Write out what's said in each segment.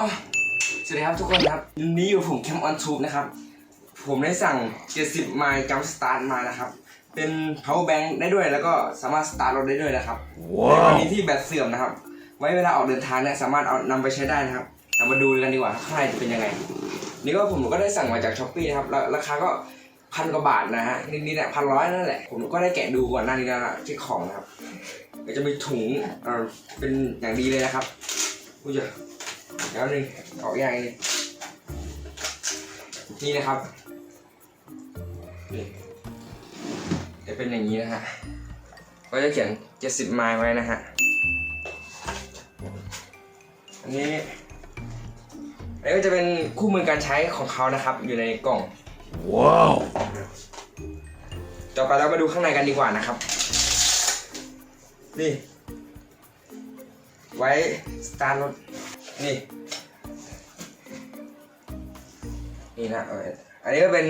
อ๋อสวัสดีครับทุกคนครับวันนี้อยู่ผมแคมออนทูบนะครับ ผมได้สั่ง 70 ไมล์จัมสตาร์ทมานะครับ เป็น power bank ได้ด้วยแล้วก็สามารถสตาร์ทรถได้ด้วยนะครับในกรณีที่แบตเสื่อมนะครับ ไว้เวลาออกเดินทางเนี่ยสามารถเอานำไปใช้ได้นะครับเรามาดูกันดีกว่าครับข้างในจะเป็นยังไง นี่ก็ผมก็ได้สั่งมาจากช้อปปี้นะครับแล้วราคาก็พันกว่าบาทนะฮะนิดๆแหละพันร้อยนั่นแหละ ผมก็ได้แกะดูก่อนหน้านี้แล้วนะที่ของนะครับก็จะมีถุงเอ่อเป็นอย่างดีเลยนะครับอุ้ยเดี๋ยว หนึ่งออกอย่างนี้นี่นะครับนี่จะเป็นอย่างนี้นะฮะ ก็จะเขียน 70 ไมล์ไว้นะฮะ อันนี้อันนี้ก็จะเป็นคู่มือการใช้ของเขานะครับ อยู่ในกล่อง ว้าว ต่อไปเรามาดูข้างในกันดีกว่านะครับ นี่ ไว้สตาร์ทรถ นี่ นี่นะเอาไว้อันนี้ก็เป็น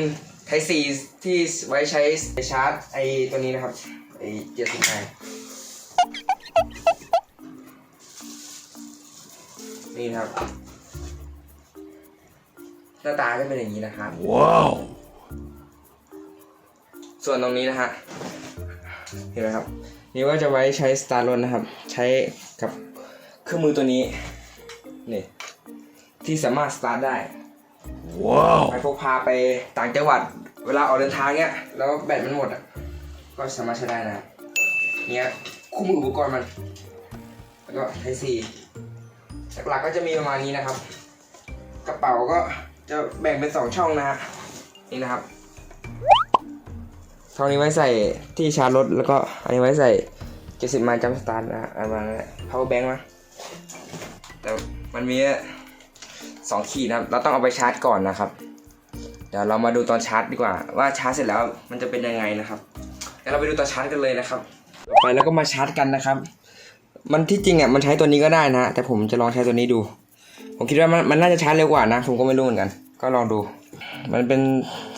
ไทซีที่ไว้ใช้ชาร์จไอตัวนี้นะครับ ไอเจ็ดสิบไนี่นะครับหน้าตาจะเป็นอย่างนี้นะครับว้าวส่วนตรงนี้นะฮะเห็นไหมครับ นี่ก็จะไว้ใช้สตาร์ทรถนะครับ ใช้กับเครื่องมือตัวนี้ นี่ ที่สามารถสตาร์ทได้ว้าวไปพกพาไปต่างจังหวัด เวลาออกเดินทางเนี้ย แล้วแบตมันหมดอะ ก็สามารถใช้ได้นะครับเนี้ยคู่มืออุปกรณ์มัน แล้วก็ไทซีหลักๆก็จะมีประมาณนี้นะครับ กระเป๋าก็จะแบ่งเป็นสองช่องนะฮะนี่นะครับช่องนี้ไว้ใส่ที่ชาร์จรถแล้วก็อันนี้ไว้ใส่70ไมล์จัมสตาร์ทนะฮะอันมา power bank นะแต่ มันมีสองขีดนะครับ เราต้องเอาไปชาร์จก่อนนะครับ เดี๋ยวเรามาดูตอนชาร์จดีกว่า ว่าชาร์จเสร็จแล้วมันจะเป็นยังไงนะครับเดี๋ยวเราไปดูตอนชาร์จกันเลยนะครับไปแล้วก็มาชาร์จกันนะครับ มันที่จริงอะมันใช้ตัวนี้ก็ได้นะ แต่ผมจะลองใช้ตัวนี้ดู ผมคิดว่ามันมันน่าจะชาร์จเร็วกว่านะ ผมก็ไม่รู้เหมือนกัน ก็ลองดู มันเป็น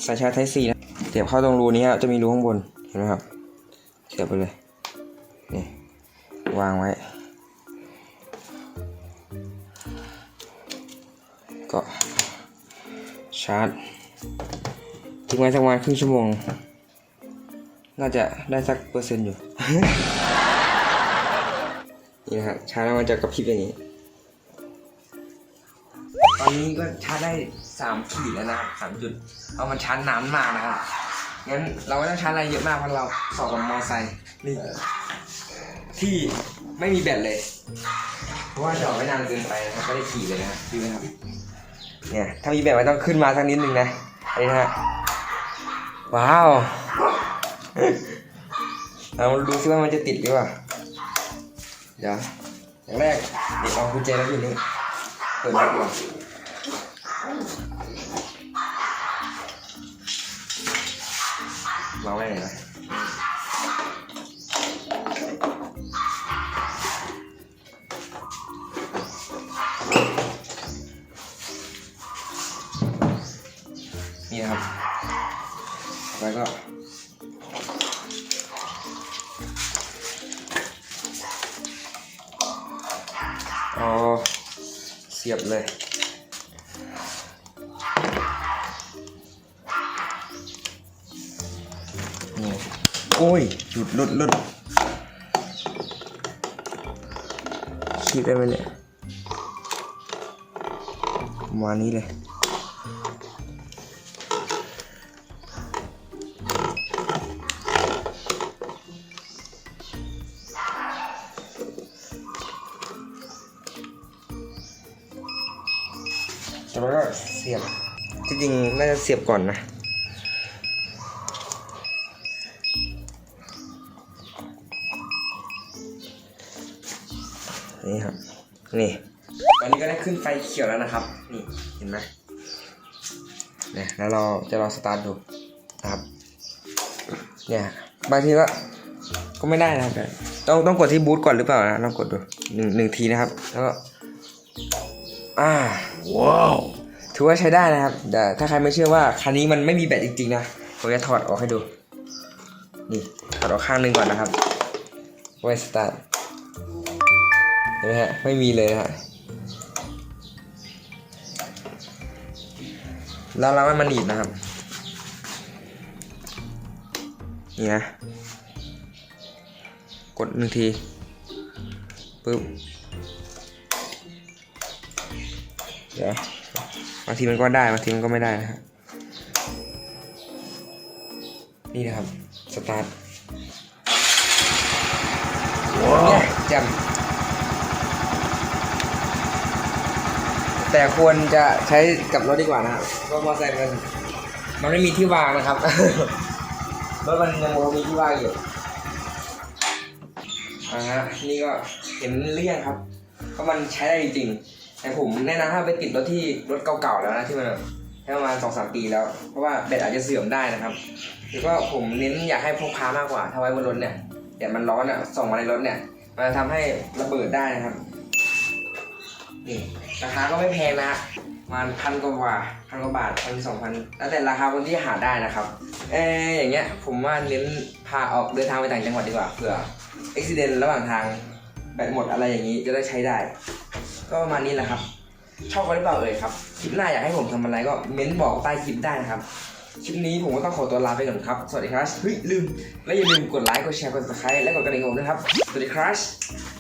สายชาร์จไทซีนะเสียบเข้าตรงรูนี้ครับจะมีรูข้างบนเห็นไหมครับเสียบไปเลยนี่วางไว้ ก็ชาร์จทิ้งไว้สักประมาณครึ่งชั่วโมง น่าจะได้สักเปอร์เซ็นต์อยู่ นี่นะครับชาร์จแล้วมันจะกระพริบอย่างนี้ ตอนนี้ก็ชาร์จได้สามขีดแล้วนะสามจุด เพราะมันชาร์จนานมากนะครับ งั้นเราไม่ต้องชาร์จอะไรเยอะมากเพราะเราสอบกับมอไซค์นี่ที่ไม่มีแบตเลย เพราะว่าจอดไม่นานเกินไปนะครับไม่ได้ขี่เลยนะครับดูนะครับ เนี่ยถ้ามีแบตมันต้องขึ้นมาสักนิดนึงนะอันนี้นะฮะว้าวเราดูซิว่ามันจะติดหรือเปล่าเดี๋ยวอย่างแรกเดี๋ยวเอากุญแจแล้วอยู่นี่เปิดแบตก่อนลองไว้หน่อยนะ แล้วก็เอาเสียบเลยนี่โอ้ยหลุดหลุดหลุดขีดได้ไหมเนี่ยมานี้เลย แล้วก็เสียบที่จริงน่าจะเสียบก่อนนะนี่ครับ นี่ ตอนนี้ก็ได้ขึ้นไฟเขียวแล้วนะครับ นี่เห็นไหมเนี่ยแล้วเราจะลองสตาร์ทดูนะครับ เนี่ยบางทีก็ก็ไม่ได้นะครับต่ต้องต้องกดที่บูทก่อนหรือเปล่านะลองกดดูหนึ่งหนึ่งทีนะครับ แล้วก็อ่า ว้าวถือว่าใช้ได้นะครับแต่ถ้าใครไม่เชื่อว่าคันนี้มันไม่มีแบตจริงๆนะผมจะถอดออกให้ดู นี่ถอดออกข้างหนึ่งก่อนนะครับไว้สตาร์ทเห็นไหมฮะไม่มีเลยฮะแล้วเราให้มันหนีบนะครับนี่นะกดหนึ่งทีปึ๊บ เดี๋ยวบางทีมันก็ได้บางทีมันก็ไม่ได้นะฮะนี่นะครับ สตาร์ทเนี่ยแจ่มแต่ควรจะใช้กับรถดีกว่านะครับเพราะมอเตอร์ไซค์มันมันไม่มีที่วางนะครับรถมันยังมีที่วางอยู่อ่าฮะนี่ก็เห็นเรื่องครับเพราะมันใช้ได้จริง แต่ผมแนะนำให้ไปติดรถที่รถเก่าๆแล้วนะที่มันแบบใช้ประมาณสองสามปีแล้ว เพราะว่าแบตอาจจะเสื่อมได้นะครับแล้วก็ผมเน้นอยากให้พกพามากกว่าถ้าไว้บนรถเนี่ยเดี๋ยวมันร้อนอะส่องมาในรถเนี่ยมันจะทำให้ระเบิดได้นะครับนี่ราคาก็ไม่แพงนะฮะมาณพันกว่าพันกว่าบาทพันสองพันแล้วแต่ราคาคนที่หาได้นะครับเอออย่างเงี้ยผมว่าเน้นพาออกเดินทางไปต่างจังหวัดดีกว่าเผื่ออุบิเหตุระหว่างทางแบตหมดอะไรอย่างนี้จะได้ใช้ได้ ก็ประมาณนี้แหละครับ ชอบกันหรือเปล่าเอ่ยครับ คลิปหน้าอยากให้ผมทำอะไรก็เม้นบอกใต้คลิปได้นะครับ คลิปนี้ผมก็ต้องขอตัวลาไปก่อนครับ สวัสดีครับ เฮ้ยลืม และอย่าลืมกดไลค์ กดแชร์ กด subscribe และกดกระดิ่งผมด้วยครับ สวัสดีครับ